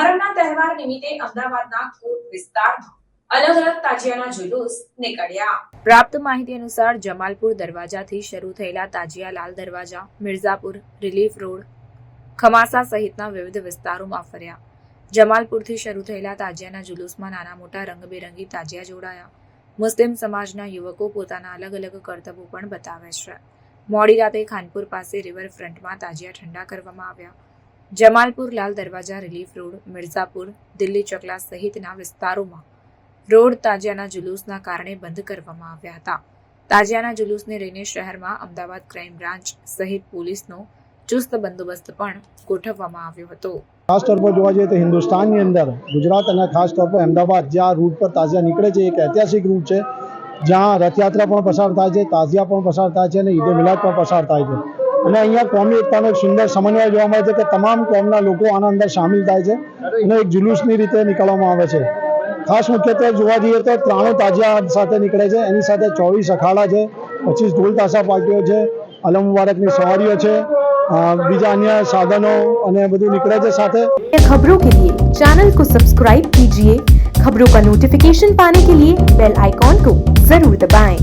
મોહરમના તહેવાર નિમિત્તે અમદાવાદના કોટ વિસ્તારમાં અલગ અલગ તાજિયાના જુલુસ નીકળ્યા. પ્રાપ્ત માહિતી અનુસાર જમાલપુર દરવાજાથી શરૂ થયેલા તાજિયા દરવાજા, મિર્ઝાપુર, રિલીફ રોડ, ખમાસા સહિતના વિવિધ વિસ્તારોમાં ફર્યા. જમાલપુરથી શરૂ થયેલા તાજિયાના જુલુસમાં નાના મોટા રંગબેરંગી તાજિયા જોડાયા. મુસ્લિમ સમાજના યુવકો પોતાના અલગ અલગ કરતબો પણ બતાવે છે. મોડી રાતે ખાનપુર પાસે રિવરફ્રન્ટમાં તાજિયા ઠંડા કરવામાં આવ્યા. જમાલપુર લાલ દરવાજા, રિલીફ રોડ, મિર્ઝાપુર, દિલ્હી ચકલા સહિતના વિસ્તારોમાં રોડ તાજિયાના જુલુસના કારણે બંધ કરવામાં આવ્યા હતા. તાજિયાના જુલુસને લઈને શહેરમાં અમદાવાદ ક્રાઇમ બ્રાન્ચ સહિત પોલીસનો ચુસ્ત બંદોબસ્ત પણ ગોઠવવામાં આવ્યો હતો. ખાસ તौर પર જોવા જઈએ તો હિન્દુસ્તાનની અંદર ગુજરાત અને ખાસ તौर પર અમદાવાદ જ્યાં રૂટ પર તાજિયા નીકળે છે એક ઐતિહાસિક રૂટ છે, જ્યાં રથયાત્રા પણ પસાર થાય છે, તાજિયા પણ પસાર થાય છે અને ઈદે મિલાદ પણ પસાર થાય છે. અને અહીંયા કોમી એકતાનો એક સુંદર સમન્વય જોવા મળે છે કે તમામ કોમના લોકો આના અંદર સામેલ થાય છે અને એક જુલુસની રીતે નીકળવામાં આવે છે ખાસ મુખ્યત્વે જોવા જઈએ તો ત્રાણું તાજિયા સાથે નીકળે છે એની સાથે ચોવીસ અખાડા છે પચીસ ઢોલ તાસા પાર્ટીઓ છે અલમ મુબારકની સવારીઓ છે અ, બીજા અન્ય સાધનો અને બધું નીકળે છે સાથે खबरों के लिए चैनल को सब्सक्राइब कीजिए खबरों का नोटिफिकेशन पाने के लिए बेल आइकॉन को जरूर दबाएं।